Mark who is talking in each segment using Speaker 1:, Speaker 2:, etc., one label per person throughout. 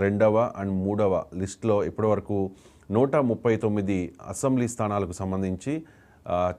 Speaker 1: రెండవ అండ్ మూడవ లిస్టులో ఇప్పటివరకు నూట ముప్పై తొమ్మిది అసెంబ్లీ స్థానాలకు సంబంధించి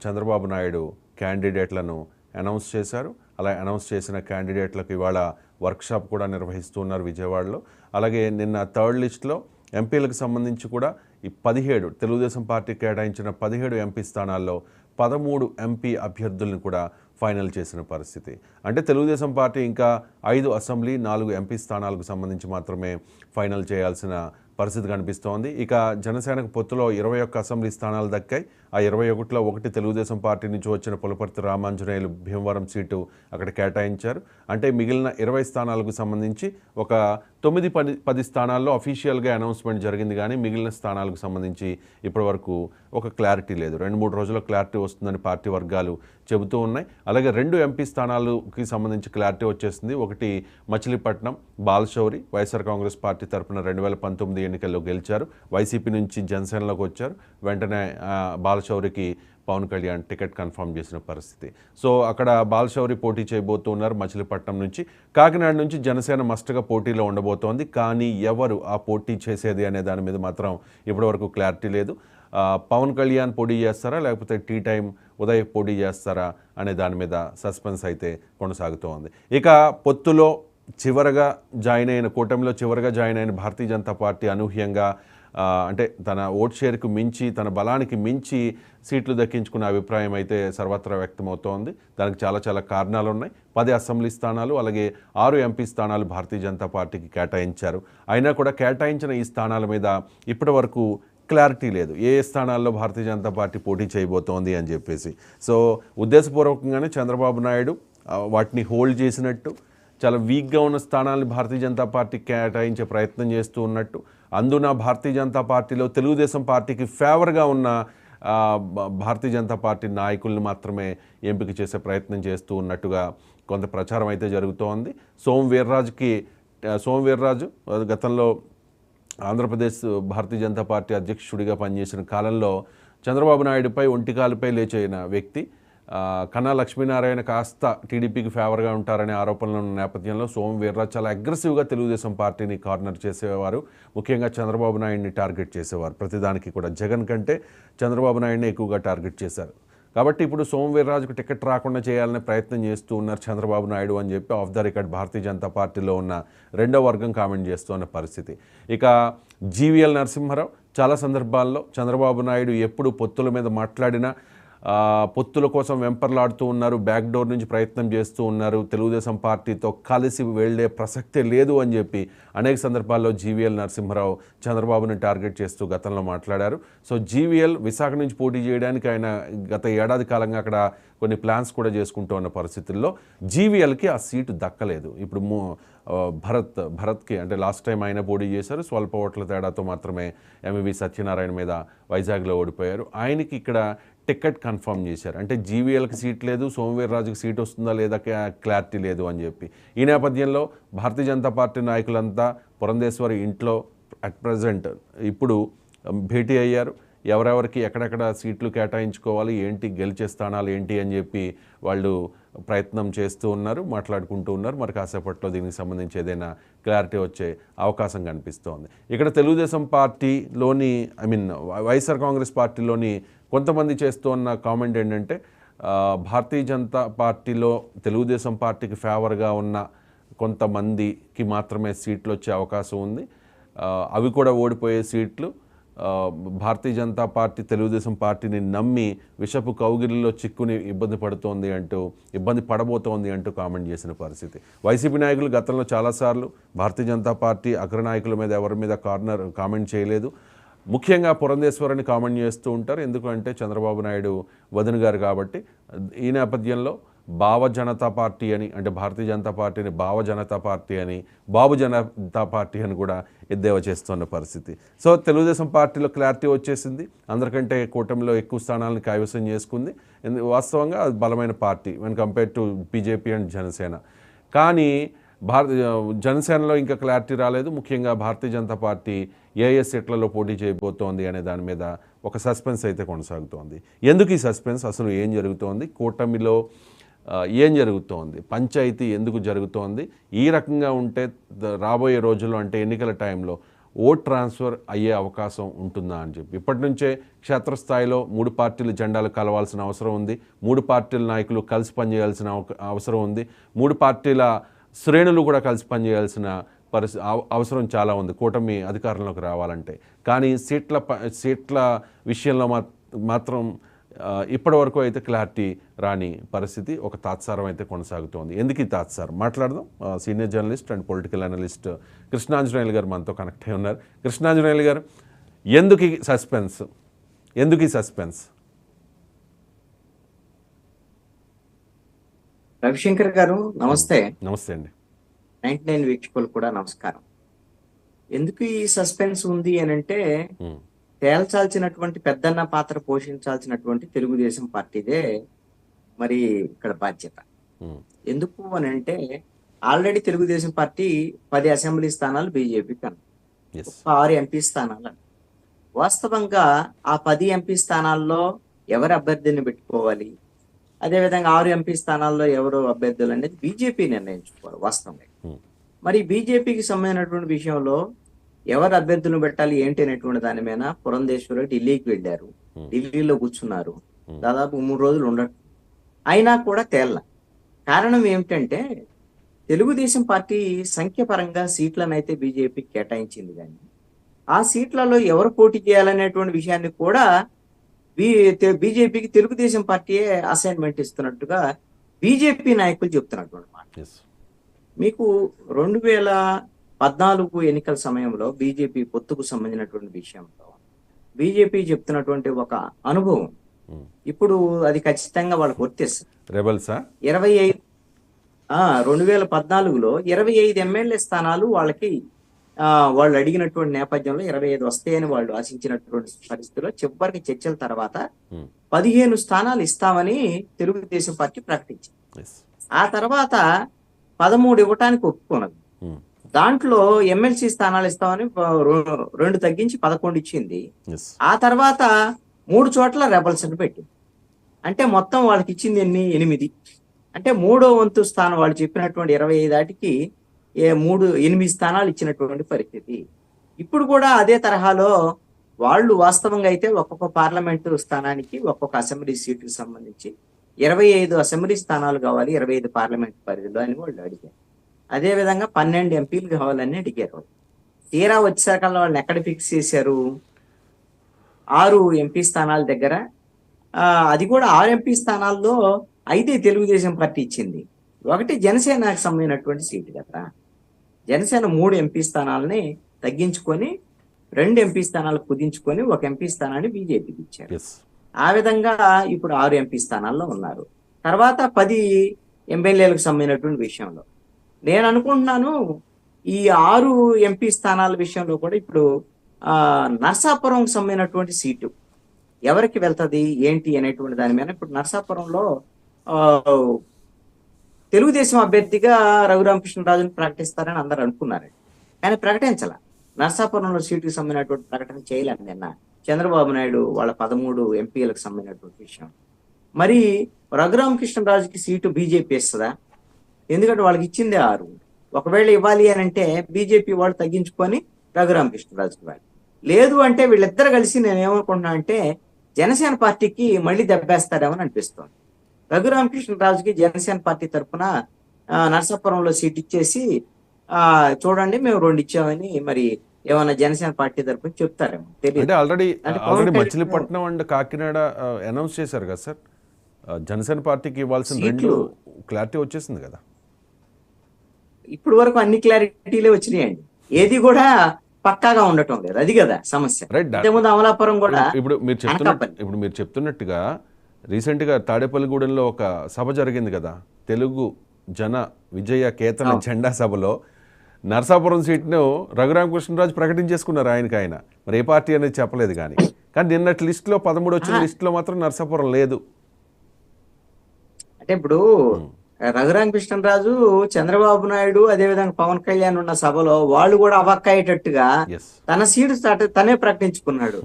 Speaker 1: చంద్రబాబు నాయుడు క్యాండిడేట్లను అనౌన్స్ చేశారు. అలా అనౌన్స్ చేసిన క్యాండిడేట్లకు ఇవాళ వర్క్షాప్ కూడా నిర్వహిస్తున్నారు విజయవాడలో. అలాగే నిన్న థర్డ్ లిస్ట్లో ఎంపీలకు సంబంధించి కూడా ఈ పదిహేడు తెలుగుదేశం పార్టీ కేటాయించిన పదిహేడు ఎంపీ స్థానాల్లో పదమూడు ఎంపీ అభ్యర్థులను కూడా ఫైనల్ చేసిన పరిస్థితి. అంటే తెలుగుదేశం పార్టీ ఇంకా ఐదు అసెంబ్లీ నాలుగు ఎంపీ స్థానాలకు సంబంధించి మాత్రమే ఫైనల్ చేయాల్సిన పరిస్థితి కనిపిస్తోంది. ఇక జనసేనకు పొత్తులో ఇరవై ఒక్క అసెంబ్లీ స్థానాలు దక్కాయి. ఆ ఇరవై ఒకటిలో ఒకటి తెలుగుదేశం పార్టీ నుంచి వచ్చిన పులపర్తి రామాంజనేయులు భీమవరం సీటు అక్కడ కేటాయించారు. అంటే మిగిలిన ఇరవై స్థానాలకు సంబంధించి ఒక తొమ్మిది పది పది స్థానాల్లో అఫీషియల్గా అనౌన్స్మెంట్ జరిగింది కానీ మిగిలిన స్థానాలకు సంబంధించి ఇప్పటివరకు ఒక క్లారిటీ లేదు. రెండు మూడు రోజుల్లో క్లారిటీ వస్తుందని పార్టీ వర్గాలు చెబుతూ ఉన్నాయి. అలాగే రెండు ఎంపీ స్థానాలకి సంబంధించి క్లారిటీ వచ్చేసింది. ఒకటి మచిలీపట్నం బాలశౌరి వైఎస్ఆర్ కాంగ్రెస్ పార్టీ తరపున రెండు వేల పంతొమ్మిది ఎన్నికల్లో గెలిచారు. వైసీపీ నుంచి జనసేనలోకి వచ్చారు. వెంటనే ఆ, బాలశౌరికి పవన్ కళ్యాణ్ టికెట్ కన్ఫర్మ్ చేసిన పరిస్థితి. సో అక్కడ బాలశౌరి పోటీ చేయబోతున్నారు మచిలీపట్నం నుంచి. కాకినాడ నుంచి జనసేన మస్ట్గా పోటీలో ఉండబోతోంది. కానీ ఎవరు ఆ పోటీ చేసేది అనే దాని మీద మాత్రం ఇప్పటివరకు క్లారిటీ లేదు. పవన్ కళ్యాణ్ పోటీ చేస్తారా? లేకపోతే టీ టైం ఉదయ్ పోటీ చేస్తారా? అనే దాని మీద సస్పెన్స్ అయితే కొనసాగుతోంది. ఇక పొత్తులో చివరగా జాయిన్ అయిన కూటమిలో చివరగా జాయిన్ అయిన భారతీయ జనతా పార్టీ అనూహ్యంగా అంటే తన ఓట్ షేర్కు మించి తన బలానికి మించి సీట్లు దక్కించుకున్న అభిప్రాయం అయితే సర్వత్రా వ్యక్తమవుతోంది. దానికి చాలా చాలా కారణాలు ఉన్నాయి పది అసెంబ్లీ స్థానాలు అలాగే ఆరు ఎంపీ స్థానాలు భారతీయ జనతా పార్టీకి కేటాయించారు. అయినా కూడా కేటాయించిన ఈ స్థానాల మీద ఇప్పటి వరకు క్లారిటీ లేదు. ఏ స్థానాల్లో భారతీయ జనతా పార్టీ పోటీ చేయబోతోంది అని చెప్పేసి. సో ఉద్దేశపూర్వకంగానే చంద్రబాబు నాయుడు వాటిని హోల్డ్ చేసినట్టు చాలా వీక్గా ఉన్న స్థానాలను భారతీయ జనతా పార్టీ కేటాయించే ప్రయత్నం చేస్తూ ఉన్నట్టు అందున భారతీయ జనతా పార్టీలో తెలుగుదేశం పార్టీకి ఫేవర్గా ఉన్న భ- భారతీయ జనతా పార్టీ నాయకుల్ని మాత్రమే ఎంపిక చేసే ప్రయత్నం చేస్తూ ఉన్నట్టుగా కొంత ప్రచారం అయితే జరుగుతోంది. సోము వీర్రాజుకి ఆ, వీర్రాజు గతంలో ఆంధ్రప్రదేశ్ భారతీయ జనతా పార్టీ అధ్యక్షుడిగా పనిచేసిన కాలంలో చంద్రబాబు నాయుడుపై ఒంటికాలుపై లేచైన వ్యక్తి. కన్నా లక్ష్మీనారాయణ కాస్త టీడీపీకి ఫేవర్గా ఉంటారనే ఆరోపణలు ఉన్న నేపథ్యంలో సోమ వీర్రాజు చాలా అగ్రెసివ్గా తెలుగుదేశం పార్టీని కార్నర్ చేసేవారు. ముఖ్యంగా చంద్రబాబు నాయుడిని టార్గెట్ చేసేవారు. ప్రతిదానికి కూడా జగన్ కంటే చంద్రబాబు నాయుడిని ఎక్కువగా టార్గెట్ చేశారు. కాబట్టి ఇప్పుడు సోమ వీర్రాజుకు టికెట్ రాకుండా చేయాలనే ప్రయత్నం చేస్తూ ఉన్నారు చంద్రబాబు నాయుడు అని చెప్పి off the record Bharatiya Janata పార్టీలో ఉన్న రెండో వర్గం కామెంట్ చేస్తున్న పరిస్థితి. ఇక జీవీఎల్ నరసింహారావు చాలా సందర్భాల్లో చంద్రబాబు నాయుడు ఎప్పుడు పొత్తుల మీద మాట్లాడినా పొత్తుల కోసం వెంపర్లాడుతూ ఉన్నారు బ్యాక్ డోర్ నుంచి ప్రయత్నం చేస్తూ ఉన్నారు. తెలుగుదేశం పార్టీతో కలిసి వెళ్ళే ప్రసక్తే లేదు అని చెప్పి అనేక సందర్భాల్లో జీవీఎల్ నరసింహారావు చంద్రబాబుని టార్గెట్ చేస్తూ గతంలో మాట్లాడారు. సో జీవీఎల్ విశాఖ నుంచి పోటీ చేయడానికి ఆయన గత ఏడాది కాలంగా అక్కడ కొన్ని ప్లాన్స్ కూడా చేసుకుంటూ ఉన్న పరిస్థితుల్లో జీవీఎల్కి ఆ సీటు దక్కలేదు. ఇప్పుడు భరత్ భరత్కి అంటే లాస్ట్ టైం ఆయన పోటీ చేశారు. స్వల్ప ఓట్ల తేడాతో మాత్రమే ఎంవి సత్యనారాయణ మీద వైజాగ్లో ఓడిపోయారు. ఆయనకి ఇక్కడ టికెట్ కన్ఫర్మ్ చేశారు. అంటే జీవీఎల్కి సీట్ లేదు సోమవీర్రాజుకి సీట్ వస్తుందా లేదా క్లా- క్లారిటీ లేదు అని చెప్పి. ఈ నేపథ్యంలో భారతీయ జనతా పార్టీ నాయకులంతా పురంధేశ్వరి ఇంట్లో అట్ ప్రజెంట్ ఇప్పుడు భేటీ అయ్యారు. ఎవరెవరికి ఎక్కడెక్కడ సీట్లు కేటాయించుకోవాలి ఏంటి గెలిచే స్థానాలు ఏంటి అని చెప్పి వాళ్ళు ప్రయత్నం చేస్తూ ఉన్నారు మాట్లాడుకుంటూ ఉన్నారు. మరి కాసేపట్లో దీనికి సంబంధించి ఏదైనా క్లారిటీ వచ్చే అవకాశం కనిపిస్తోంది. ఇక్కడ తెలుగుదేశం పార్టీలోని ఐ మీన్ వైఎస్ఆర్ కాంగ్రెస్ పార్టీలోని కొంతమంది చేస్తున్న కామెంట్ ఏంటంటే భారతీయ జనతా పార్టీలో తెలుగుదేశం పార్టీకి ఫేవర్గా ఉన్న కొంతమందికి మాత్రమే సీట్లు వచ్చే అవకాశం ఉంది. అవి కూడా ఓడిపోయే సీట్లు. భారతీయ జనతా పార్టీ తెలుగుదేశం పార్టీని నమ్మి విషపు కౌగిలిలో చిక్కుని ఇబ్బంది పడుతోంది అంటూ ఇబ్బంది పడబోతోంది అంటూ కామెంట్ చేసిన పరిస్థితి. వైసీపీ నాయకులు గతంలో చాలాసార్లు భారతీయ జనతా పార్టీ అగ్రనాయకుల మీద ఎవరి మీద కార్నర్ కామెంట్ చేయలేదు. ముఖ్యంగా పురంధేశ్వరిని కామెంట్ చేస్తూ ఉంటారు. ఎందుకంటే చంద్రబాబు నాయుడు వదిన గారు కాబట్టి ఈ నేపథ్యంలో భావ జనతా పార్టీ అని అంటే భారతీయ జనతా పార్టీని భావ జనతా పార్టీ అని బాబు జనతా పార్టీ అని కూడా ఎద్దేవా చేస్తున్న పరిస్థితి. సో తెలుగుదేశం పార్టీలో క్లారిటీ వచ్చేసింది. అందరికంటే కూటమిలో ఎక్కువ స్థానాలను కైవసం చేసుకుంది. వాస్తవంగా అది బలమైన party when compare to BJP and Janasena. కానీ భారత జనసేనలో ఇంకా క్లారిటీ రాలేదు. ముఖ్యంగా భారతీయ జనతా పార్టీ ఏ ఏ సీట్లలో పోటీ చేయబోతోంది అనే దాని మీద ఒక సస్పెన్స్ అయితే కొనసాగుతోంది. ఎందుకు ఈ సస్పెన్స్? అసలు ఏం జరుగుతోంది? కూటమిలో ఏం జరుగుతోంది? పంచాయతీ ఎందుకు జరుగుతోంది? ఈ రకంగా ఉంటే రాబోయే రోజుల్లో అంటే ఎన్నికల టైంలో ఓట్ ట్రాన్స్ఫర్ అయ్యే అవకాశం ఉంటుందా అని చెప్పి. ఇప్పటి నుంచే క్షేత్రస్థాయిలో మూడు పార్టీల జెండాలు కలవాల్సిన అవసరం ఉంది. మూడు పార్టీల నాయకులు కలిసి పనిచేయాల్సిన అవసరం ఉంది. మూడు పార్టీల శ్రేణులు కూడా కలిసి పనిచేయాల్సిన పరిస్థితి అవసరం చాలా ఉంది. కూటమి అధికారంలోకి రావాలంటే. కానీ సీట్ల ప- సీట్ల విషయంలో మాత్రం ఇప్పటి వరకు అయితే క్లారిటీ రాని పరిస్థితి ఒక తాత్సారం అయితే కొనసాగుతోంది. ఎందుకు ఈ తాత్సారం? మాట్లాడదాం. Senior journalist and political analyst Krishnanjaneyulu garu మనతో కనెక్ట్ అయి ఉన్నారు. కృష్ణాంజనేయులు గారు ఎందుకు ఈ సస్పెన్స్? ఎందుకు ఈ సస్పెన్స్?
Speaker 2: రవిశంకర్ గారు నమస్తే.
Speaker 1: నమస్తే అండి.
Speaker 2: నైన్టీ నైన్ వీక్షకులు కూడా నమస్కారం. ఎందుకు ఈ సస్పెన్స్ ఉంది అని అంటే తేల్చాల్సినటువంటి పెద్దన్న పాత్ర పోషించాల్సినటువంటి తెలుగుదేశం పార్టీదే మరి ఇక్కడ బాధ్యత. ఎందుకు అని అంటే ఆల్రెడీ తెలుగుదేశం పార్టీ పది అసెంబ్లీ స్థానాలు బీజేపీకి అన్న ఆరు ఎంపీ స్థానాలు. వాస్తవంగా ఆ పది ఎంపీ స్థానాల్లో ఎవరు అభ్యర్థిని పెట్టుకోవాలి? అదేవిధంగా ఆరు ఎంపీ స్థానాల్లో ఎవరు అభ్యర్థులు అనేది బీజేపీ నిర్ణయించుకోవాలి వాస్తవంగా. మరి బీజేపీకి సంబంధించినటువంటి విషయంలో ఎవరు అభ్యర్థులను పెట్టాలి ఏంటి అనేటువంటి దాని మీద పురంధేశ్వరి ఢిల్లీకి వెళ్ళారు. ఢిల్లీలో కూర్చున్నారు. దాదాపు మూడు రోజులు ఉండట అయినా కూడా తేల్ల. కారణం ఏమిటంటే తెలుగుదేశం పార్టీ సంఖ్యపరంగా సీట్లను అయితే బీజేపీ కేటాయించింది కానీ ఆ సీట్లలో ఎవరు పోటీ చేయాలనేటువంటి విషయాన్ని కూడా బీజేపీకి తెలుగుదేశం పార్టీయే అసైన్మెంట్ ఇస్తున్నట్టుగా బీజేపీ నాయకులు చెప్తున్నటువంటి మాట. మీకు రెండు వేల పద్నాలుగు ఎన్నికల సమయంలో బీజేపీ పొత్తుకు సంబంధించినటువంటి విషయంలో బీజేపీ చెప్తున్నటువంటి ఒక అనుభవం. ఇప్పుడు అది ఖచ్చితంగా వాళ్ళకి వర్తిస్తుంది ఇరవై ఐదు ఆ రెండు వేల పద్నాలుగులో ఇరవై ఐదు ఎమ్మెల్యే స్థానాలు వాళ్ళకి వాళ్ళు అడిగినటువంటి నేపథ్యంలో ఇరవై ఐదు వస్తాయని వాళ్ళు ఆశించినటువంటి పరిస్థితిలో చివరికి చర్చల తర్వాత పదిహేను స్థానాలు ఇస్తామని తెలుగుదేశం పార్టీ ప్రకటించింది. ఆ తర్వాత పదమూడు ఇవ్వటానికి ఒప్పుకున్నది దాంట్లో ఎమ్మెల్సీ స్థానాలు ఇస్తామని రెండు తగ్గించి పదకొండు ఇచ్చింది. ఆ తర్వాత మూడు చోట్ల రెబల్స్ అని పెట్టింది. అంటే మొత్తం వాళ్ళకి ఇచ్చింది ఎన్ని? ఎనిమిది. అంటే మూడో వంతు స్థానం వాళ్ళు చెప్పినటువంటి ఇరవై ఐదు ఆటికి ఏ మూడు ఎనిమిది స్థానాలు ఇచ్చినటువంటి పరిస్థితి. ఇప్పుడు కూడా అదే తరహాలో వాళ్ళు వాస్తవంగా అయితే ఒక్కొక్క పార్లమెంటు స్థానానికి ఒక్కొక్క అసెంబ్లీ సీటుకు సంబంధించి ఇరవై ఐదు అసెంబ్లీ స్థానాలు కావాలి ఇరవై ఐదు పార్లమెంట్ పరిధిలో అని వాళ్ళు అడిగారు. అదే విధంగా పన్నెండు ఎంపీలు కావాలని అడిగారు తీరా వచ్చాక వాళ్ళని ఎక్కడ ఫిక్స్ చేశారు? ఆరు ఎంపీ స్థానాల దగ్గర అది కూడా ఆరు ఎంపీ స్థానాల్లో అయితే తెలుగుదేశం పార్టీ ఇచ్చింది. ఒకటి జనసేనకు సంబంధించినటువంటి సీటు కదా జనసేన మూడు ఎంపీ స్థానాలని తగ్గించుకొని రెండు ఎంపీ స్థానాలు కుదించుకొని ఒక ఎంపీ స్థానాన్ని బీజేపీకి ఇచ్చారు. ఆ విధంగా ఇప్పుడు ఆరు ఎంపీ స్థానాల్లో ఉన్నారు. తర్వాత పది ఎమ్మెల్యేలకు సంబంధించినటువంటి విషయంలో. నేను అనుకుంటున్నాను ఈ ఆరు ఎంపీ స్థానాల విషయంలో కూడా ఇప్పుడు ఆ నర్సాపురం సంబంధించినటువంటి సీటు ఎవరికి వెళ్తది ఏంటి అనేటువంటి దాని మీద ఇప్పుడు నర్సాపురంలో ఆ తెలుగుదేశం అభ్యర్థిగా రఘురామకృష్ణరాజును ప్రకటిస్తారని అందరూ అనుకున్నారు కానీ ప్రకటించాల. నర్సాపురంలో సీటుకు సంబంధించినటువంటి ప్రకటన చేయలేదు నిన్న. చంద్రబాబు నాయుడు వాళ్ళ పదమూడు ఎంపీలకు సంబంధించినటువంటి విషయం. మరి రఘురామకృష్ణరాజుకి సీటు బీజేపీ ఇస్తుందా? ఎందుకంటే వాళ్ళకి ఇచ్చిందే ఆరు. ఒకవేళ ఇవ్వాలి అని అంటే బీజేపీ వాళ్ళు తగ్గించుకొని రఘురామకృష్ణరాజుకి ఇవ్వాలి. లేదు అంటే వీళ్ళిద్దరు కలిసి నేను ఏమనుకుంటున్నా అంటే జనసేన పార్టీకి మళ్ళీ దెబ్బేస్తారేమని అనిపిస్తోంది. రఘురామకృష్ణరాజుకి జనసేన పార్టీ తరఫున నరసాపురంలో సీట్ ఇచ్చేసి చూడండి మేము రెండు ఇచ్చామని మరి ఏమన్నా జనసేన పార్టీ తరఫున చెప్తారేమో తెలియదు.
Speaker 1: Already already Machilipatnam and Kakinada announce చేశారు కదా సార్? జనసేన పార్టీకి ఇవ్వాల్సిన రెండు. క్లారిటీ వచ్చేసింది కదా.
Speaker 2: ఇప్పుడు వరకు అన్ని క్లారిటీలే వచ్చినాయండి. ఏది కూడా పక్కాగా ఉండటం లేదు. అది కదా సమస్య. అమలాపురం కూడా
Speaker 1: ఇప్పుడు మీరు
Speaker 2: అనకాపల్లి.
Speaker 1: ఇప్పుడు మీరు చెప్తున్నట్టుగా రీసెంట్గా తాడేపల్లిగూడెంలో ఒక సభ జరిగింది కదా. తెలుగు జన విజయ కేతన జెండా సభలో నరసాపురం సీట్ను రఘురామకృష్ణరాజు ప్రకటించేసుకున్నారు ఆయనకి ఆయన. మరి ఏ పార్టీ అనేది చెప్పలేదు కానీ. కానీ నిన్నటి లిస్టులో పదమూడు వచ్చిన లిస్టులో మాత్రం నరసాపురం లేదు.
Speaker 2: అంటే ఇప్పుడు రఘురామ కృష్ణరాజు చంద్రబాబు నాయుడు అదే విధంగా పవన్ కళ్యాణ్ ఉన్న సభలో వాళ్ళు కూడా అవక్కయ్యేటట్టుగా
Speaker 1: ఎస్
Speaker 2: తన సీటు తనే ప్రకటించుకున్నాడు.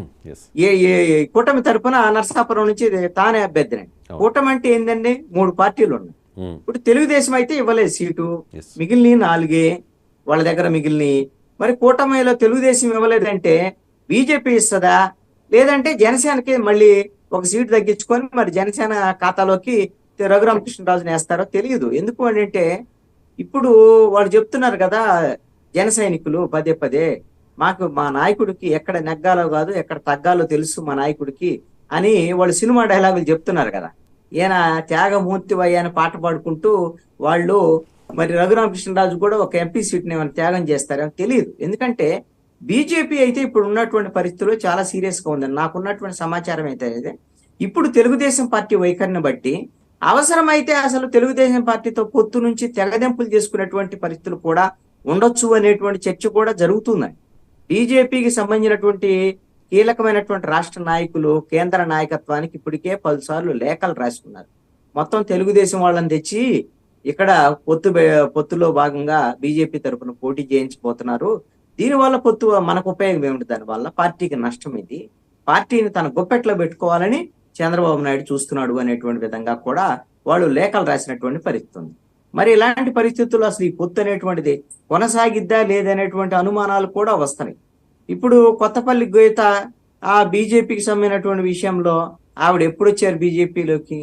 Speaker 2: కూటమి తరపున నరసాపురం నుంచి తానే అభ్యర్థిని. కూటమి అంటే ఏంటండి మూడు పార్టీలు ఉన్నాయి. ఇప్పుడు తెలుగుదేశం అయితే ఇవ్వలేదు సీటు. మిగిలిన నాలుగే. వాళ్ళ దగ్గర మిగిలిన మరి కూటమిలో తెలుగుదేశం ఇవ్వలేదంటే బీజేపీ ఇస్తుందా? లేదంటే జనసేనకి మళ్ళీ ఒక సీటు తగ్గించుకొని మరి జనసేన ఖాతాలోకి రఘురామకృష్ణరాజుని వేస్తారో తెలియదు. ఎందుకు అంటే ఇప్పుడు వాళ్ళు చెప్తున్నారు కదా జన సైనికులు పదే పదే మాకు మా నాయకుడికి ఎక్కడ నెగ్గాలో కాదు ఎక్కడ తగ్గాలో తెలుసు మా నాయకుడికి అని వాళ్ళు సినిమా డైలాగులు చెప్తున్నారు కదా. ఈయన త్యాగమూర్తి అని పాట పాడుకుంటూ వాళ్ళు మరి రఘురామకృష్ణరాజు కూడా ఒక ఎంపీ సీట్ని ఏమైనా త్యాగం చేస్తారని తెలియదు. ఎందుకంటే బీజేపీ అయితే ఇప్పుడు ఉన్నటువంటి పరిస్థితుల్లో చాలా సీరియస్గా ఉందని నాకున్నటువంటి సమాచారం అయితే అయితే ఇప్పుడు తెలుగుదేశం పార్టీ వైఖరిని బట్టి అవసరమైతే అసలు తెలుగుదేశం పార్టీతో పొత్తు నుంచి తెగదెంపులు చేసుకునేటువంటి పరిస్థితులు కూడా ఉండొచ్చు అనేటువంటి చర్చ కూడా జరుగుతున్నాయి బీజేపీకి సంబంధించినటువంటి కీలకమైనటువంటి రాష్ట్ర నాయకులు కేంద్ర నాయకత్వానికి ఇప్పటికే పలుసార్లు లేఖలు రాసుకున్నారు. మొత్తం తెలుగుదేశం వాళ్ళని తెచ్చి ఇక్కడ పొత్తు పొత్తులో భాగంగా బీజేపీ తరఫున పోటీ చేయించబోతున్నారు. దీనివల్ల పొత్తు మనకు ఉపయోగం ఏమిటి? దానివల్ల పార్టీకి నష్టం ఇది. పార్టీని తన గుప్పెట్లో పెట్టుకోవాలని చంద్రబాబు నాయుడు చూస్తున్నాడు అనేటువంటి విధంగా కూడా వాళ్ళు లేఖలు రాసినటువంటి పరిస్థితి ఉంది. మరి ఇలాంటి పరిస్థితుల్లో అసలు ఈ పొత్తు అనేటువంటిది కొనసాగిద్దా లేదనేటువంటి అనుమానాలు కూడా వస్తున్నాయి. ఇప్పుడు కొత్తపల్లి గోయిత ఆ బీజేపీకి సంబంధించినటువంటి విషయంలో ఆవిడ ఎప్పుడు వచ్చారు బీజేపీలోకి?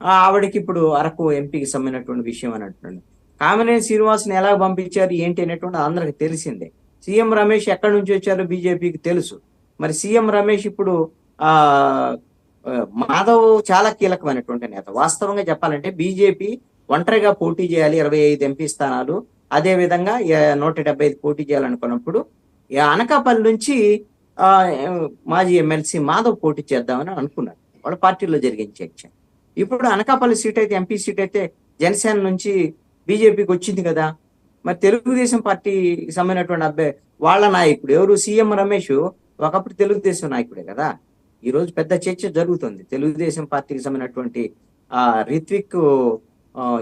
Speaker 2: ఆవిడకి ఇప్పుడు అరకు ఎంపీకి సంబంధించినటువంటి విషయం అని అంటున్నాడు. కామినేని శ్రీనివాస్ని ఎలా పంపించారు ఏంటి అనేటువంటి అందరికి తెలిసిందే. సీఎం రమేష్ ఎక్కడి నుంచి వచ్చారో బీజేపీకి తెలుసు. మరి సీఎం రమేష్ ఇప్పుడు ఆ మాధవ్ చాలా కీలకమైనటువంటి నేత. వాస్తవంగా చెప్పాలంటే బీజేపీ ఒంటరిగా పోటీ చేయాలి ఇరవై ఐదు ఎంపీ స్థానాలు. అదే విధంగా నూట డెబ్బై ఐదు పోటీ చేయాలనుకున్నప్పుడు అనకాపల్లి నుంచి ఆ మాజీ ఎమ్మెల్సీ మాధవ్ పోటీ చేద్దామని అనుకున్నారు. వాళ్ళ పార్టీలో జరిగిన చర్చ. ఇప్పుడు అనకాపల్లి సీట్ అయితే ఎంపీ సీట్ అయితే జనసేన నుంచి బీజేపీకి వచ్చింది కదా. మరి తెలుగుదేశం పార్టీకి సంబంధించినటువంటి అబ్బాయి వాళ్ళ నాయకుడు ఎవరు? సీఎం రమేష్ ఒకప్పుడు తెలుగుదేశం నాయకుడే కదా. ఈ రోజు పెద్ద చర్చ జరుగుతుంది. తెలుగుదేశం పార్టీకి సంబంధించినటువంటి ఆ రిత్విక్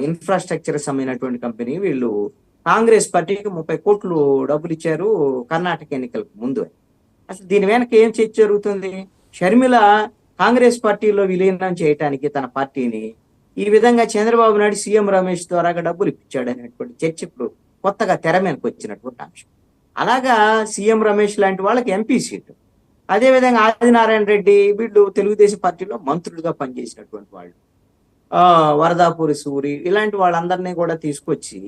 Speaker 2: ఇన్ఫ్రాస్ట్రక్చర్ సంబంధించినటువంటి కంపెనీ వీళ్ళు కాంగ్రెస్ పార్టీకి ముప్పై కోట్లు డబ్బులు ఇచ్చారు కర్ణాటక ఎన్నికలకు ముందు. అసలు దీని వెనక ఏం చర్చ జరుగుతుంది? షర్మిల కాంగ్రెస్ పార్టీలో విలీనం చేయటానికి తన పార్టీని ఈ విధంగా చంద్రబాబు నాయుడు సీఎం రమేష్ ద్వారా డబ్బులు ఇప్పించాడు అనేటువంటి చర్చ ఇప్పుడు కొత్తగా తెర మీదకి వచ్చినటువంటి అంశం. అలాగా సీఎం రమేష్ లాంటి వాళ్ళకి ఎంపీ సీటు. అదే విధంగా ఆదినారాయణ రెడ్డి వీళ్ళు తెలుగుదేశం పార్టీలో మంత్రులుగా పనిచేసినటువంటి వాళ్ళు. ఆ వరదాపూరి సూరి ఇలాంటి వాళ్ళందరినీ కూడా తీసుకొచ్చి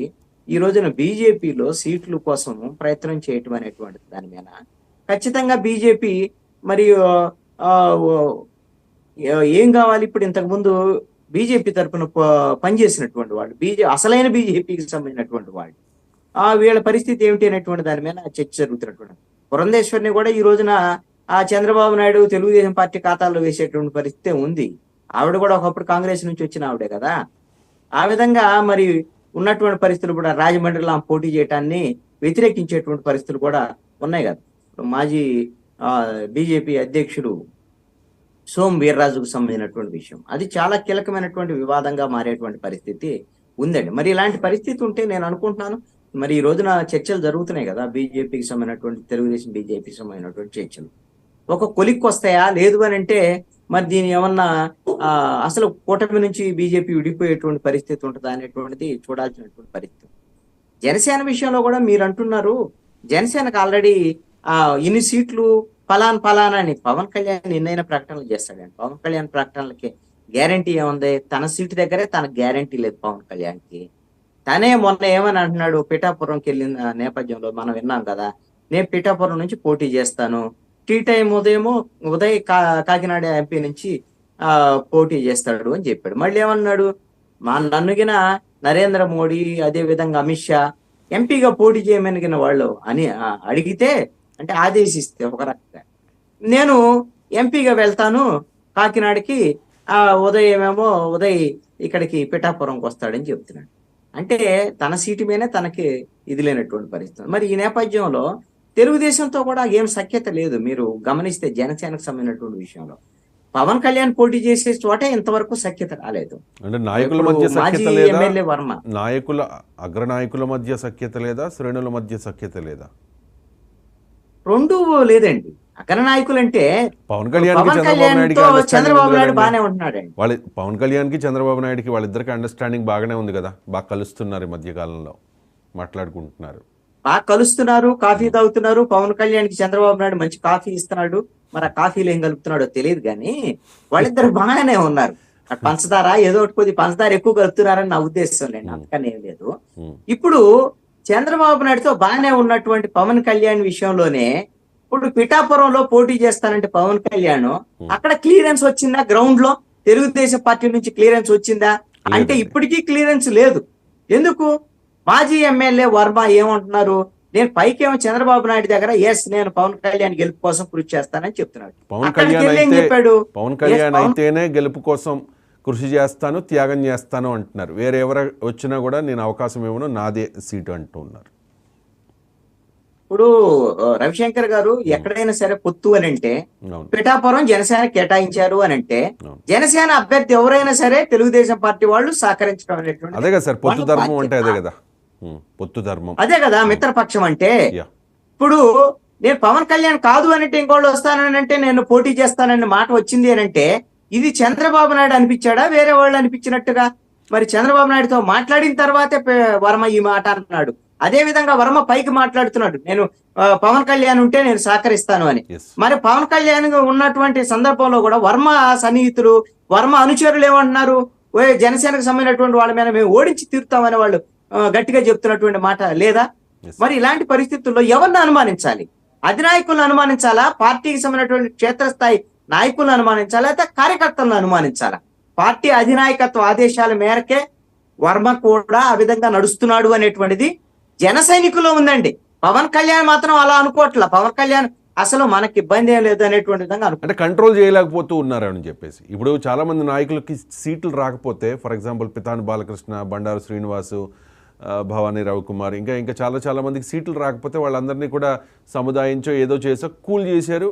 Speaker 2: ఈ రోజున బీజేపీలో సీట్ల కోసం ప్రయత్నం చేయటం అనేటువంటి దాని మీద. ఖచ్చితంగా బీజేపీ మరియు ఆ, ఏం కావాలి ఇప్పుడు ఇంతకు ముందు బీజేపీ తరఫున పనిచేసినటువంటి వాళ్ళు బీజే అసలైన బీజేపీకి సంబంధించినటువంటి వాళ్ళు ఆ వీళ్ళ పరిస్థితి ఏమిటి అనేటువంటి దాని మీద చర్చ జరుగుతున్నటువంటి పురంధేశ్వరిని కూడా ఈ రోజున ఆ చంద్రబాబు నాయుడు తెలుగుదేశం పార్టీ ఖాతాలో వేసేటువంటి పరిస్థితి ఉంది. ఆవిడ కూడా ఒకప్పుడు కాంగ్రెస్ నుంచి వచ్చిన ఆవిడే కదా. ఆ విధంగా మరి ఉన్నటువంటి పరిస్థితులు కూడా రాజమండ్రిలో ఆమె పోటీ చేయటాన్ని వ్యతిరేకించేటువంటి పరిస్థితులు కూడా ఉన్నాయి కదా. మాజీ ఆ బీజేపీ అధ్యక్షుడు సోమ్ వీర్రాజుకు సంబంధించినటువంటి విషయం. అది చాలా కీలకమైనటువంటి వివాదంగా మారేటువంటి పరిస్థితి ఉందండి. మరి ఇలాంటి పరిస్థితి ఉంటే నేను అనుకుంటున్నాను మరి ఈ రోజున చర్చలు జరుగుతున్నాయి కదా బీజేపీకి సంబంధించినటువంటి తెలుగుదేశం బీజేపీకి సంబంధించినటువంటి చర్చలు. ఒక కొలిక్కి వస్తాయా? లేదు అని అంటే మరి దీని ఏమన్నా ఆ, అసలు కూటమి నుంచి బీజేపీ విడిపోయేటువంటి పరిస్థితి ఉంటుందా అనేటువంటిది చూడాల్సినటువంటి పరిస్థితి. జనసేన విషయంలో కూడా మీరు అంటున్నారు. జనసేనకు ఆల్రెడీ ఆ ఇన్ని సీట్లు ఫలాన్ ఫలానా అని పవన్ కళ్యాణ్ ఎన్నైనా ప్రకటనలు చేస్తాడండి పవన్ కళ్యాణ్ ప్రకటనలకి గ్యారంటీ ఏముంది? తన సీటు దగ్గరే తన గ్యారంటీ లేదు పవన్ కళ్యాణ్కి. తనే మొన్న ఏమని అంటున్నాడు? పిఠాపురంకి వెళ్ళిన నేపథ్యంలో మనం విన్నాం కదా నేను పిఠాపురం నుంచి పోటీ చేస్తాను. టీ టైం ఉదయము ఉదయ్ కా కాకినాడ ఎంపీ నుంచి ఆ పోటీ చేస్తాడు అని చెప్పాడు. మళ్ళీ ఏమన్నాడు? మా నన్నుగిన నరేంద్ర మోడీ అదే విధంగా అమిత్ షా ఎంపీగా పోటీ చేయమనిగిన వాళ్ళు అని అడిగితే అంటే ఆదేశిస్తే ఒక రకంగా. నేను ఎంపీగా వెళ్తాను కాకినాడకి ఆ ఉదయం ఏమో ఉదయ్ ఇక్కడికి పిఠాపురంకి వస్తాడని చెప్తున్నాడు. అంటే తన సీటు మీదనే తనకి ఇది లేనటువంటి పరిస్థితి. మరి ఈ నేపథ్యంలో తెలుగుదేశంతో కూడా ఏం సఖ్యత లేదు. మీరు గమనిస్తే జనసేనకు సంబంధించినటువంటి విషయంలో. పవన్ కళ్యాణ్ పోటీ చేసే చోటే ఇంతవరకు సఖ్యత రాలేదు.
Speaker 1: అంటే నాయకుల మధ్య
Speaker 2: మాజీ
Speaker 1: సఖ్యత లేదా?
Speaker 2: ఎమ్మెల్యే వర్మ.
Speaker 1: నాయకుల అగ్రనాయకుల మధ్య సఖ్యత లేదా? శ్రేణుల మధ్య సఖ్యత లేదా?
Speaker 2: రెండు లేదండి. అగ్ర నాయకులు అంటే
Speaker 1: పవన్ కళ్యాణ్ చంద్రబాబు
Speaker 2: కళ్యాణ్ నాయుడు. బాగానే ఉంటున్నాడండి.
Speaker 1: వాళ్ళ పవన్ కళ్యాణ్కి చంద్రబాబు నాయుడుకి వాళ్ళిద్దరికి అండర్స్టాండింగ్ బాగానే ఉంది కదా. బాగా కలుస్తున్నారు ఈ మధ్య కాలంలో మాట్లాడుకుంటున్నారు.
Speaker 2: బాగా కలుస్తున్నారు కాఫీ తాగుతున్నారు. పవన్ కళ్యాణ్కి చంద్రబాబు నాయుడు మంచి కాఫీ ఇస్తున్నాడు. మరి ఆ కాఫీలో ఏం కలుపుతున్నాడో తెలియదు కానీ వాళ్ళిద్దరు బాగానే ఉన్నారు. పంచదార ఏదో ఒకటి కొద్ది పంచదార ఎక్కువ కలుపుతున్నారని నా ఉద్దేశం లేండి అంతకని ఏం లేదు. ఇప్పుడు చంద్రబాబు నాయుడుతో బాగానే ఉన్నటువంటి పవన్ కళ్యాణ్ విషయంలోనే ఇప్పుడు పిఠాపురంలో పోటీ చేస్తానంటే పవన్ కళ్యాణ్ అక్కడ క్లియరెన్స్ వచ్చిందా? గ్రౌండ్లో తెలుగుదేశం పార్టీ నుంచి క్లియరెన్స్ వచ్చిందా? అంటే. ఇప్పటికీ క్లియరెన్స్ లేదు. ఎందుకు? మాజీ ఎమ్మెల్యే వర్మ ఏమంటున్నారు? నేను పైకేమో చంద్రబాబు నాయుడు దగ్గర ఎస్ నేను పవన్ కళ్యాణ్ గెలుపు కోసం కృషి చేస్తానని చెప్తున్నాడు.
Speaker 1: పవన్ కళ్యాణ్
Speaker 2: చెప్పాడు?
Speaker 1: పవన్ కళ్యాణ్ అయితేనే గెలుపు కోసం కృషి చేస్తాను త్యాగం చేస్తాను అంటున్నారు. వేరే ఎవరు వచ్చినా కూడా నేను అవకాశం ఇవ్వను నాదే సీటు అంటూ ఉన్నారు.
Speaker 2: ఇప్పుడు రవిశంకర్ గారు ఎక్కడైనా సరే పొత్తు అని అంటే పిఠాపురం జనసేన కేటాయించారు అని అంటే. జనసేన అభ్యర్థి ఎవరైనా సరే తెలుగుదేశం పార్టీ వాళ్ళు సహకరించడం అనేటువంటి
Speaker 1: అదే కదా సార్ పొత్తు ధర్మం. అంటే అదే కదా. పొత్తు ధర్మం.
Speaker 2: అదే కదా మిత్రపక్షం అంటే ఇప్పుడు నేను పవన్ కళ్యాణ్ కాదు అనంటే ఇంకోళ్ళు వస్తానని అంటే నేను పోటీ చేస్తానన్న మాట వచ్చింది అని అంటే ఇది చంద్రబాబు నాయుడు అనిపించాడా? వేరే వాళ్ళు అనిపించినట్టుగా? మరి చంద్రబాబు నాయుడుతో మాట్లాడిన తర్వాతే వర్మ ఈ మాట అంటున్నాడు. అదే విధంగా వర్మ పైకి మాట్లాడుతున్నాడు. నేను పవన్ కళ్యాణ్ ఉంటే నేను సహకరిస్తాను అని. మరి పవన్ కళ్యాణ్ ఉన్నటువంటి సందర్భంలో కూడా వర్మ సన్నిహితులు వర్మ అనుచరులు ఏమంటున్నారు? ఓ జనసేనకు సంబంధించినటువంటి వాళ్ళ మీద మేము ఓడించి తీరుతామని వాళ్ళు గట్టిగా చెప్తున్నటువంటి మాట లేదా. మరి ఇలాంటి పరిస్థితుల్లో ఎవరిని అనుమానించాలి? అధినాయకులను అనుమానించాలా? పార్టీకి సంబంధించినటువంటి క్షేత్రస్థాయి నాయకులను అనుమానించాలా? అయితే కార్యకర్తలను అనుమానించాలా? పార్టీ అధినాయకత్వ ఆదేశాల మేరకే వర్మ కూడా ఆ విధంగా నడుస్తున్నాడు అనేటువంటిది జన సైనికులో ఉందండి. పవన్ కళ్యాణ్ మాత్రం అలా అనుకోవట్లా. పవన్ కళ్యాణ్ అసలు మనకి ఇబ్బంది ఏం లేదు అనేటువంటి విధంగా
Speaker 1: అంటే కంట్రోల్ చేయలేకపోతూ ఉన్నారని చెప్పేసి. ఇప్పుడు చాలా మంది నాయకులకి సీట్లు రాకపోతే ఫర్ ఎగ్జాంపుల్ పితాని బాలకృష్ణ బండారు శ్రీనివాసు భవానీ రవికుమార్. ఇంకా ఇంకా చాలా చాలా మందికి సీట్లు రాకపోతే వాళ్ళందరినీ కూడా సముదాయించో ఏదో చేసో కూల్ చేశారు.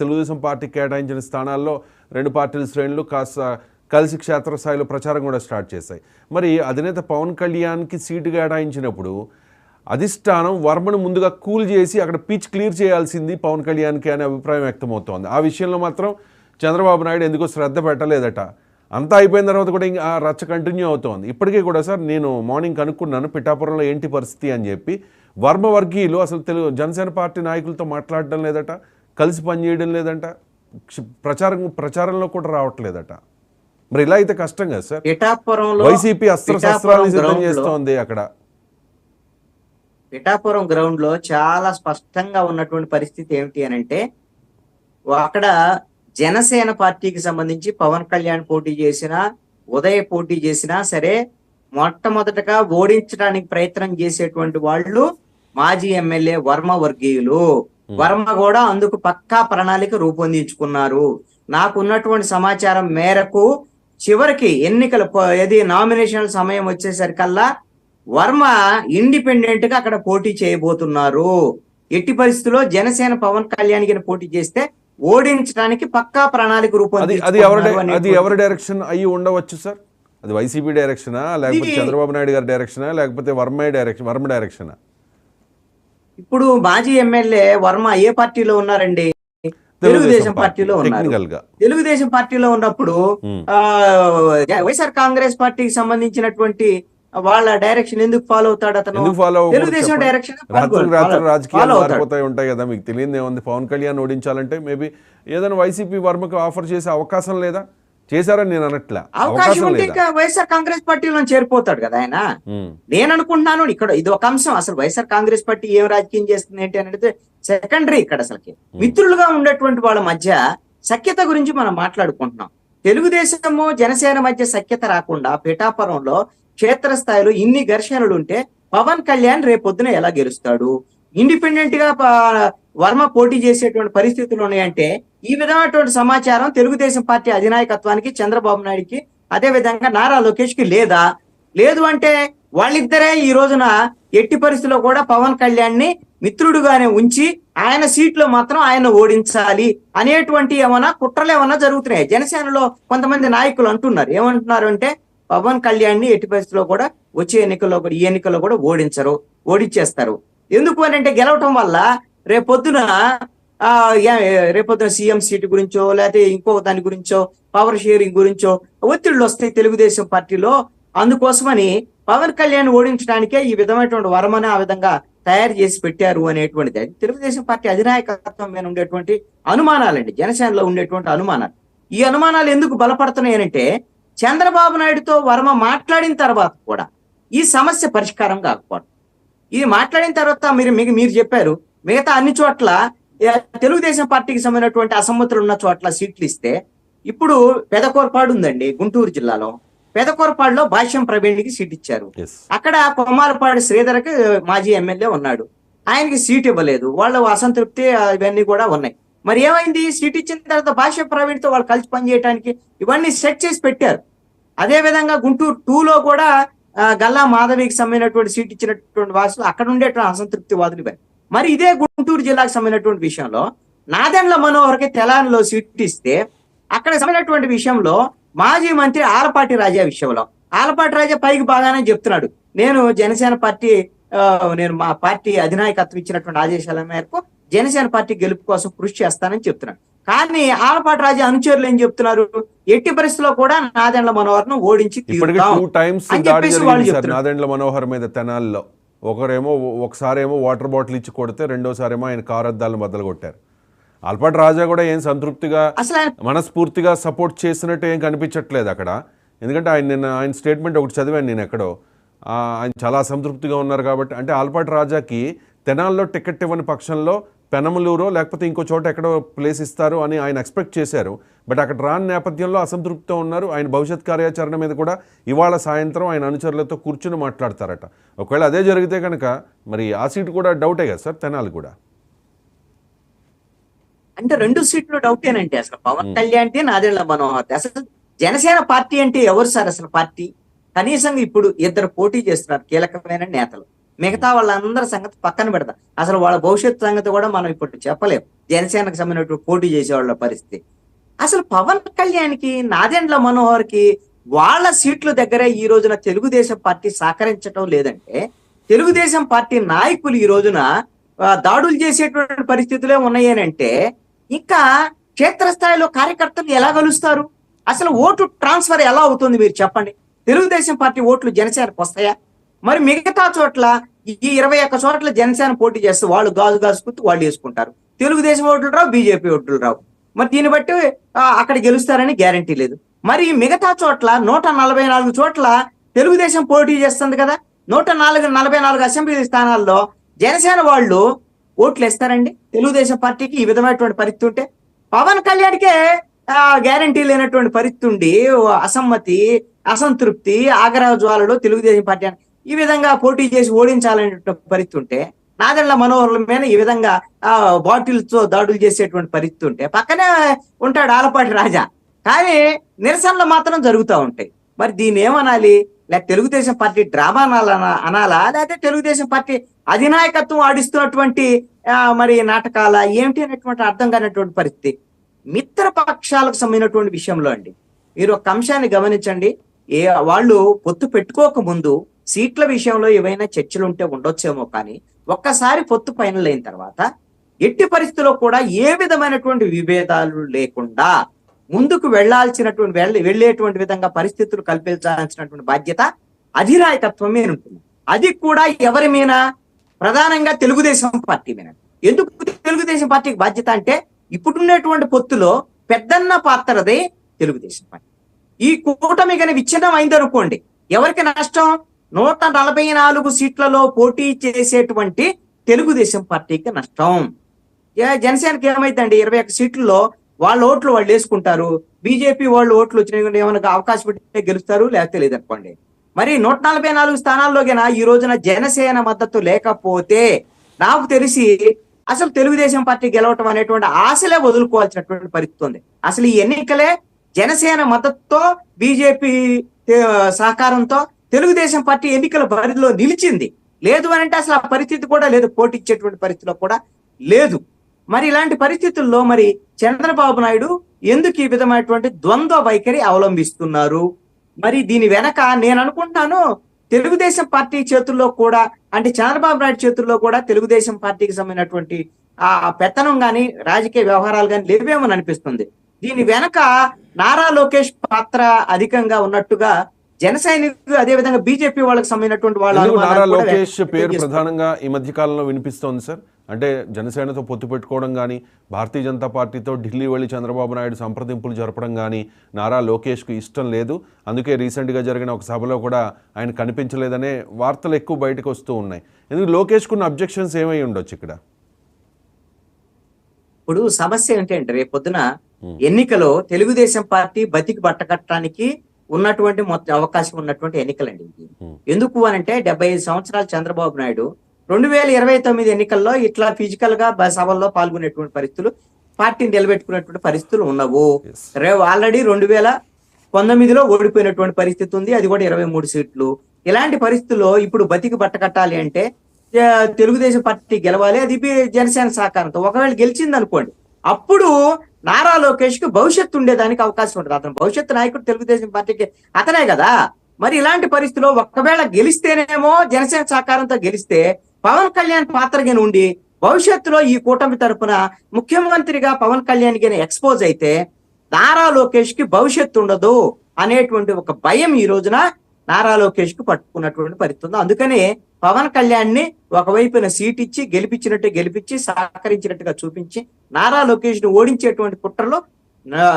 Speaker 1: తెలుగుదేశం పార్టీ కేటాయించిన స్థానాల్లో రెండు పార్టీల శ్రేణులు కాస్త కలిసి క్షేత్రస్థాయిలో ప్రచారం కూడా స్టార్ట్ చేశాయి. మరి అధినేత పవన్ కళ్యాణ్కి సీటు కేటాయించినప్పుడు అధిష్టానం వర్మను ముందుగా కూల్ చేసి అక్కడ పిచ్ క్లియర్ చేయాల్సింది పవన్ కళ్యాణ్కి అనే అభిప్రాయం వ్యక్తమవుతోంది. ఆ విషయంలో మాత్రం చంద్రబాబు నాయుడు ఎందుకో శ్రద్ధ పెట్టలేదట. అంతా అయిపోయిన తర్వాత కూడా ఇంకా ఆ రచ్చ కంటిన్యూ అవుతోంది. ఇప్పటికీ కూడా సార్ నేను మార్నింగ్ కనుక్కున్నాను పిఠాపురంలో ఏంటి పరిస్థితి అని చెప్పి. వర్మ వర్గీయులు అసలు తెలుగు జనసేన పార్టీ నాయకులతో మాట్లాడడం లేదట కలిసి పనిచేయడం లేదంట ప్రచారం ప్రచారంలో కూడా రావట్లేదట. మరి ఇలా అయితే కష్టం కదా సార్? వైసీపీ అస్త్ర
Speaker 2: పిఠాపురం
Speaker 1: శస్త్రాలను సిద్ధం చేస్తోంది అక్కడ.
Speaker 2: పిఠాపురం గ్రౌండ్లో చాలా స్పష్టంగా ఉన్నటువంటి పరిస్థితి ఏమిటి అని అంటే అక్కడ జనసేన పార్టీకి సంబంధించి పవన్ కళ్యాణ్ పోటీ చేసినా ఉదయ్ పోటీ చేసినా సరే మొట్టమొదటగా ఓడించడానికి ప్రయత్నం చేసేటువంటి వాళ్ళు మాజీ ఎమ్మెల్యే వర్మ వర్గీయులు. వర్మ కూడా అందుకు పక్కా ప్రణాళిక రూపొందించుకున్నారు. నాకు ఉన్నటువంటి సమాచారం మేరకు చివరికి ఎన్నికల ఏది నామినేషన్ సమయం వచ్చేసరికల్లా వర్మ ఇండిపెండెంట్గా అక్కడ పోటీ చేయబోతున్నారు. ఎట్టి పరిస్థితుల్లో జనసేన పవన్ కళ్యాణ్ గిన పోటీ చేస్తే ఓడించడానికి పక్కా ప్రణాళిక
Speaker 1: అది అది ఎవరి అది డైరెక్షన్ అయ్యి ఉండవచ్చు సార్ అది వైసీపీ డైరెక్షనా లేకపోతే చంద్రబాబు నాయుడు గారి డైరెక్షనా లేకపోతే వర్మ డైరెక్షన్ వర్మ డైరెక్షనా
Speaker 2: ఇప్పుడు మాజీ ఎమ్మెల్యే వర్మ ఏ పార్టీలో ఉన్నారండి? తెలుగుదేశం పార్టీలో ఉన్నారు. తెలుగుదేశం పార్టీలో ఉన్నప్పుడు వైఎస్ఆర్ కాంగ్రెస్ పార్టీకి సంబంధించినటువంటి వాళ్ళ డైరెక్షన్ ఎందుకు ఫాలో అవుతాడు అతను?
Speaker 1: ఎందుకు ఫాలో
Speaker 2: తెలుగుదేశం డైరెక్షన్
Speaker 1: రాత్రి రాజకీయాలు మారిపోతాయి ఉంటాయి కదా మీకు తెలియదు ఏముంది? పవన్ కళ్యాణ్ ఓడించాలంటే మేబీ ఏదైనా వైసీపీ వర్మకు ఆఫర్ చేసే అవకాశం లేదా? చేశారని నేను అనట్లా.
Speaker 2: అవకాశం ఉంటే ఇంకా వైఎస్ఆర్ కాంగ్రెస్ పార్టీలో చేరిపోతాడు కదా ఆయన? నేను అనుకుంటున్నాను ఇక్కడ ఇది ఒక అంశం. అసలు వైఎస్ఆర్ కాంగ్రెస్ పార్టీ ఏం రాజకీయం చేస్తుంది ఏంటి అనేది సెకండరీ ఇక్కడ అసలుకి. మిత్రులుగా ఉండేటువంటి వాళ్ళ మధ్య సఖ్యత గురించి మనం మాట్లాడుకుంటున్నాం. తెలుగుదేశము జనసేన మధ్య సఖ్యత రాకుండా పిఠాపురంలో క్షేత్రస్థాయిలో ఇన్ని ఘర్షణలు ఉంటే పవన్ కళ్యాణ్ రేపొద్దున ఎలా గెలుస్తాడు? ఇండిపెండెంట్గా వర్మ పోటీ చేసేటువంటి పరిస్థితులు ఉన్నాయంటే ఈ విధమైనటువంటి సమాచారం తెలుగుదేశం పార్టీ అధినాయకత్వానికి చంద్రబాబు నాయుడికి అదే విధంగా నారా లోకేష్కి లేదా? లేదు అంటే వాళ్ళిద్దరే ఈ రోజున ఎట్టి పరిస్థితుల్లో కూడా పవన్ కళ్యాణ్ని మిత్రుడుగానే ఉంచి ఆయన సీట్లో మాత్రం ఆయన ఓడించాలి అనేటువంటి ఏమైనా కుట్రలు ఏమైనా జరుగుతున్నాయి? జనసేనలో కొంతమంది నాయకులు అంటున్నారు. ఏమంటున్నారు అంటే పవన్ కళ్యాణ్ని ఎట్టి పరిస్థితుల్లో కూడా వచ్చే ఎన్నికల్లో కూడా ఈ ఎన్నికల్లో కూడా ఓడించరు ఓడించేస్తారు ఎందుకు అని అంటే గెలవటం వల్ల రేపొద్దున ఆ రేపొద్దున సీఎం సీటు గురించో లేకపోతే ఇంకో దాని గురించో పవర్ షేరింగ్ గురించో ఒత్తిళ్ళు వస్తాయి తెలుగుదేశం పార్టీలో. అందుకోసమని పవన్ కళ్యాణ్ ఓడించడానికే ఈ విధమైనటువంటి వరమని ఆ విధంగా తయారు చేసి పెట్టారు అనేటువంటిది. అది తెలుగుదేశం పార్టీ అధినాయకత్వం మీద ఉండేటువంటి అనుమానాలండి జనసేనలో ఉండేటువంటి అనుమానాలు. ఈ అనుమానాలు ఎందుకు బలపడుతున్నాయనంటే చంద్రబాబు నాయుడుతో వర్మ మాట్లాడిన తర్వాత కూడా ఈ సమస్య పరిష్కారం కాకపోవడం. ఇది మాట్లాడిన తర్వాత మీరు మీరు చెప్పారు మిగతా అన్ని చోట్ల తెలుగుదేశం పార్టీకి సంబంధించినటువంటి అసమ్మతులు ఉన్న చోట్ల సీట్లు ఇస్తే ఇప్పుడు పెదకోరపాడు ఉందండి గుంటూరు జిల్లాలో. పెదకోరపాడులో భాష్యం ప్రవీణ్కి సీట్ ఇచ్చారు. అక్కడ కొమ్మాలపాడి శ్రీధర్కి మాజీ ఎమ్మెల్యే ఉన్నాడు. ఆయనకి సీట్ ఇవ్వలేదు. వాళ్ళ అసంతృప్తి ఇవన్నీ కూడా ఉన్నాయి. మరి ఏమైంది? సీట్ ఇచ్చిన తర్వాత భాష ప్రవీణ్తో వాళ్ళు కలిసి పనిచేయడానికి ఇవన్నీ సెట్ చేసి పెట్టారు. అదే విధంగా గుంటూరు టూలో కూడా గల్లా మాధవికి సంబంధించినటువంటి సీట్ ఇచ్చినటువంటి వాసులు అక్కడ ఉండేటువంటి అసంతృప్తి వాదులు మరి ఇదే గుంటూరు జిల్లాకు సంబంధించినటువంటి విషయంలో నాదెండ్ల మనోహర్కి తెలంగాణలో సీట్ ఇస్తే అక్కడ సంబంధించినటువంటి విషయంలో మాజీ మంత్రి ఆలపాటి రాజా విషయంలో. ఆలపాటి రాజా పైకి బాగానే చెప్తున్నాడు. నేను జనసేన పార్టీ నేను మా పార్టీ అధినాయకత్వం ఇచ్చినటువంటి ఆదేశాల మేరకు జనసేన పార్టీ గెలుపు కోసం కృషి చేస్తానని చెప్తున్నాడు. కానీ ఆలపాటి రాజా అనుచరులు ఏం చెప్తున్నారు? ఎట్టి పరిస్థితుల్లో కూడా నాదెండ్ల మనోహర్ను ఓడించి అని చెప్పేసి వాళ్ళు చెప్తున్నారు.
Speaker 1: నాదెండ్ల మనోహర్ మీద తెనాల్లో. ఒకరేమో ఒకసారేమో వాటర్ బాటిల్ ఇచ్చి కొడితే రెండోసారేమో ఆయన కారు అద్దాలను బద్దలు కొట్టారు. అల్పాటి రాజా కూడా ఏం సంతృప్తిగా మనస్ఫూర్తిగా సపోర్ట్ చేసినట్టు ఏం కనిపించట్లేదు అక్కడ. ఎందుకంటే ఆయన నిన్న ఆయన స్టేట్మెంట్ ఒకటి చదివాను నేను ఎక్కడో. ఆయన చాలా అసంతృప్తిగా ఉన్నారు కాబట్టి అంటే ఆల్పాటి రాజాకి తెనాల్లో టికెట్ ఇవ్వని పక్షంలో పెనమలూరో లేకపోతే ఇంకో చోట ఎక్కడో ప్లేస్ ఇస్తారు అని ఆయన ఎక్స్పెక్ట్ చేశారు. బట్ అక్కడ రాని నేపథ్యంలో అసంతృప్తితో ఉన్నారు. ఆయన భవిష్యత్ కార్యాచరణ మీద కూడా ఇవాళ సాయంత్రం ఆయన అనుచరులతో కూర్చుని మాట్లాడతారట. ఒకవేళ అదే జరిగితే కనుక మరి ఆ సీటు కూడా డౌటే కదా సార్? తెనాలి కూడా.
Speaker 2: అంటే రెండు సీట్లు డౌటేనంటే అసలు. పవన్ కళ్యాణ్ నాదెళ్ళ మనోహర్. అసలు జనసేన పార్టీ అంటే ఎవరు సార్ అసలు పార్టీ? కనీసం ఇప్పుడు ఇద్దరు పోటీ చేస్తున్నారు కీలకమైన నేతలు. మిగతా వాళ్ళందరి సంగతి పక్కన పెడతాం. అసలు వాళ్ళ భవిష్యత్ సంగతి కూడా మనం ఇప్పుడు చెప్పలేం. జనసేనకు సంబంధించిన పోటీ చేసే వాళ్ళ పరిస్థితి. అసలు పవన్ కళ్యాణ్కి నాదెండ్ల మనోహర్కి వాళ్ళ సీట్ల దగ్గరే ఈ రోజున తెలుగుదేశం పార్టీ సహకరించడం లేదంటే తెలుగుదేశం పార్టీ నాయకులు ఈ రోజున దాడులు చేసేటువంటి పరిస్థితులే ఉన్నాయనంటే ఇంకా క్షేత్రస్థాయిలో కార్యకర్తలు ఎలా కలుస్తారు? అసలు ఓటు ట్రాన్స్ఫర్ ఎలా అవుతుంది మీరు చెప్పండి? తెలుగుదేశం పార్టీ ఓట్లు జనసేనకు వస్తాయా? మరి మిగతా చోట్ల ఈ ఇరవై ఒక్క చోట్ల జనసేన పోటీ చేస్తే వాళ్ళు గాజు గాజు గాజుకుంటూ వాళ్ళు వేసుకుంటారు. తెలుగుదేశం ఓట్లు రావు బీజేపీ ఓట్లు రావు. మరి దీన్ని బట్టి అక్కడ గెలుస్తారని గ్యారంటీ లేదు. మరి మిగతా చోట్ల నూట నలభై నాలుగు చోట్ల తెలుగుదేశం పోటీ చేస్తుంది కదా నూట నాలుగు నలభై నాలుగు అసెంబ్లీ స్థానాల్లో జనసేన వాళ్ళు ఓట్లు వేస్తారండి. తెలుగుదేశం పార్టీకి ఈ విధమైనటువంటి పరిస్థితి ఉంటే పవన్ కళ్యాణ్కే గ్యారంటీ లేనటువంటి పరిస్థితి ఉండి అసమ్మతి అసంతృప్తి ఆగ్రహ జ్వాలలో తెలుగుదేశం పార్టీ ఈ విధంగా పోటీ చేసి ఓడించాలనే పరిస్థితి ఉంటే నాదెళ్ళ మనోహర్ల మీద ఈ విధంగా ఆ బాటిల్తో దాడులు చేసేటువంటి పరిస్థితి ఉంటే పక్కనే ఉంటాడు ఆలపాటి రాజా. కానీ నిరసనలు మాత్రం జరుగుతూ ఉంటాయి. మరి దీన్ని ఏమనాలి? లేక తెలుగుదేశం పార్టీ డ్రామా అనాలా అనాలా? లేకపోతే తెలుగుదేశం పార్టీ అధినాయకత్వం ఆడిస్తున్నటువంటి మరి నాటకాల ఏమిటి అనేటువంటి అర్థం కానటువంటి పరిస్థితి. మిత్ర పక్షాలకు సంబంధించినటువంటి విషయంలో అండి. మీరు ఒక అంశాన్ని గమనించండి. ఏ వాళ్ళు పొత్తు పెట్టుకోక ముందు సీట్ల విషయంలో ఏవైనా చర్చలు ఉంటే ఉండొచ్చేమో కానీ ఒక్కసారి పొత్తు ఫైనల్ అయిన తర్వాత ఎట్టి పరిస్థితుల్లో కూడా ఏ విధమైనటువంటి విభేదాలు లేకుండా ముందుకు వెళ్ళాల్సినటువంటి వెళ్ళి వెళ్ళేటువంటి విధంగా పరిస్థితులు కల్పించాల్సినటువంటి బాధ్యత అధినాయకత్వం మీద ఉంటుంది అది కూడా ఎవరి మీద ప్రధానంగా తెలుగుదేశం పార్టీ మీద ఎందుకు తెలుగుదేశం పార్టీకి బాధ్యత అంటే ఇప్పుడున్నటువంటి పొత్తులో పెద్దన్న పాత్రదే తెలుగుదేశం పార్టీ. ఈ కూటమి కానీ విచ్ఛిన్నం అయిందనుకోండి ఎవరికి నష్టం? నూట నలభై నాలుగు సీట్లలో పోటీ చేసేటువంటి తెలుగుదేశం పార్టీకి నష్టం. ఏ- జనసేనకి ఏమైందండి? ఇరవై ఒక్క సీట్లలో వాళ్ళ ఓట్లు వాళ్ళు వేసుకుంటారు. బీజేపీ వాళ్ళు ఓట్లు వచ్చిన ఏమైనా అవకాశం పెట్టే గెలుస్తారు లేకపోతే లేదనుకోండి మరి నూట నలభై నాలుగు స్థానాల్లోకైనా ఈ రోజున జనసేన మద్దతు లేకపోతే నాకు తెలిసి అసలు తెలుగుదేశం పార్టీ గెలవటం అనేటువంటి ఆశలే వదులుకోవాల్సినటువంటి పరిస్థితి ఉంది. అసలు ఈ ఎన్నికలే జనసేన మద్దతుతో బీజేపీ సహకారంతో తెలుగుదేశం పార్టీ ఎన్నికల బరిలో నిలిచింది. లేదు అని అంటే అసలు ఆ పరిస్థితి కూడా లేదు. పోటీ ఇచ్చేటువంటి పరిస్థితిలో కూడా లేదు. మరి ఇలాంటి పరిస్థితుల్లో మరి చంద్రబాబు నాయుడు ఎందుకు ఈ విధమైనటువంటి ద్వంద్వ వైఖరి అవలంబిస్తున్నారు? మరి దీని వెనక నేను అనుకుంటాను తెలుగుదేశం పార్టీ చేతుల్లో కూడా అంటే చంద్రబాబు నాయుడు చేతుల్లో కూడా తెలుగుదేశం పార్టీకి సంబంధించినటువంటి ఆ పెత్తనం గాని రాజకీయ వ్యవహారాలు కానీ లేవేమని అనిపిస్తుంది. దీని వెనక నారా లోకేష్ పాత్ర అధికంగా ఉన్నట్టుగా జన సైనికులు అదే విధంగా బీజేపీ వాళ్ళకి సంబంధించినటువంటి వాళ్ళ
Speaker 1: నారా లోకేష్ పేరు. ప్రధానంగా ఈ మధ్య కాలంలో వినిపిస్తోంది సార్? అంటే జనసేనతో పొత్తు పెట్టుకోవడం కానీ భారతీయ జనతా పార్టీతో ఢిల్లీ వెళ్ళి చంద్రబాబు నాయుడు సంప్రదింపులు జరపడం కానీ నారా లోకేష్కు ఇష్టం లేదు. అందుకే రీసెంట్గా జరిగిన ఒక సభలో కూడా ఆయన కనిపించలేదనే వార్తలు ఎక్కువ బయటకు వస్తూ ఉన్నాయి. ఎందుకు లోకేష్కున్న అబ్జెక్షన్స్ ఏమై ఉండొచ్చు ఇక్కడ?
Speaker 2: ఇప్పుడు సమస్య ఏంటంటే రేపు పొద్దున ఎన్నికలో తెలుగుదేశం పార్టీ బతికి బట్టకట్టడానికి ఉన్నటువంటి మొత్తం అవకాశం ఉన్నటువంటి ఎన్నికలండి ఇది. ఎందుకు అనంటే డెబ్బై ఐదు సంవత్సరాలు చంద్రబాబు నాయుడు రెండు వేల ఇరవై తొమ్మిది ఎన్నికల్లో ఇట్లా ఫిజికల్గా సభల్లో పాల్గొనేటువంటి పరిస్థితులు పార్టీని నిలబెట్టుకునేటువంటి పరిస్థితులు ఉండవు. రేపు ఆల్రెడీ రెండు వేల పంతొమ్మిదిలో ఓడిపోయినటువంటి పరిస్థితి ఉంది అది కూడా ఇరవై మూడు సీట్లు ఇలాంటి పరిస్థితుల్లో ఇప్పుడు బతికి బట్ట కట్టాలి అంటే తెలుగుదేశం పార్టీ గెలవాలి అది జనసేన సహకారంతో ఒకవేళ గెలిచింది అనుకోండి అప్పుడు నారా లోకేష్కి భవిష్యత్తు ఉండేదానికి అవకాశం ఉంటుంది అతను భవిష్యత్తు నాయకుడు తెలుగుదేశం పార్టీకి అతనే కదా. మరి ఇలాంటి పరిస్థితిలో ఒకవేళ గెలిస్తేనేమో జనసేన సహకారంతో గెలిస్తే పవన్ కళ్యాణ్ పాత్రగా ఉండి భవిష్యత్తులో ఈ కూటమి తరపున ముఖ్యమంత్రిగా పవన్ కళ్యాణ్ గిన ఎక్స్పోజ్ అయితే నారా లోకేష్కి భవిష్యత్తు ఉండదు అనేటువంటి ఒక భయం ఈ రోజున నారా లోకేష్కు పట్టుకున్నటువంటి పరిస్థితి ఉంది. అందుకనే పవన్ కళ్యాణ్ని ఒకవైపున సీట్ ఇచ్చి గెలిపించినట్టు గెలిపించి సహకరించినట్టుగా చూపించి నారా లోకేష్ని ఓడించేటువంటి కుట్రలో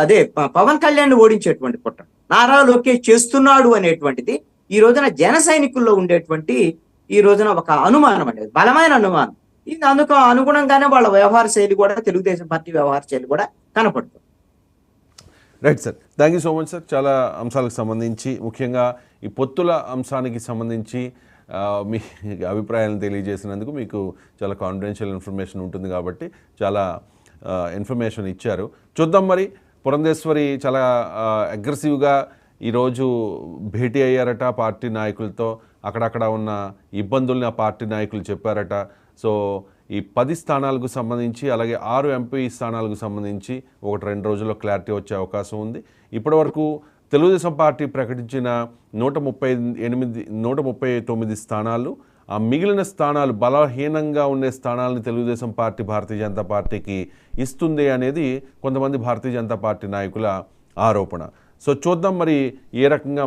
Speaker 2: అదే పవన్ కళ్యాణ్ని ఓడించేటువంటి కుట్ర. నారా లోకేష్ చేస్తున్నాడు అనేటువంటిది ఈ రోజున జన సైనికుల్లో ఉండేటువంటి ఈ రోజున ఒక అనుమానం అనేది బలమైన అనుమానం. ఇది అందుకు అనుగుణంగానే వాళ్ళ వ్యవహార శైలి కూడా తెలుగుదేశం పార్టీ వ్యవహార శైలి కూడా కనపడుతుంది.
Speaker 1: Right sir. Thank you so much sir చాలా అంశాలకు సంబంధించి ముఖ్యంగా ఈ పొత్తుల అంశానికి సంబంధించి మీ అభిప్రాయాలను తెలియజేసినందుకు మీకు చాలా కాన్ఫిడెన్షియల్ ఇన్ఫర్మేషన్ ఉంటుంది కాబట్టి చాలా ఇన్ఫర్మేషన్ ఇచ్చారు. చూద్దాం మరి పురంధేశ్వరి చాలా అగ్రెసివ్గా ఈరోజు భేటీ అయ్యారట పార్టీ నాయకులతో. అక్కడక్కడ ఉన్న ఇబ్బందుల్ని ఆ పార్టీ నాయకులు చెప్పారట. సో ఈ పది స్థానాలకు సంబంధించి అలాగే ఆరు ఎంపీ స్థానాలకు సంబంధించి ఒకటి రెండు రోజుల్లో క్లారిటీ వచ్చే అవకాశం ఉంది. ఇప్పటివరకు తెలుగుదేశం పార్టీ ప్రకటించిన నూట ముప్పై ఎనిమిది నూట ముప్పై తొమ్మిది స్థానాలు ఆ మిగిలిన స్థానాలు బలహీనంగా ఉండే స్థానాలను తెలుగుదేశం పార్టీ భారతీయ జనతా పార్టీకి ఇస్తుంది అనేది కొంతమంది భారతీయ జనతా పార్టీ నాయకుల ఆరోపణ. సో చూద్దాం మరి ఏ రకంగా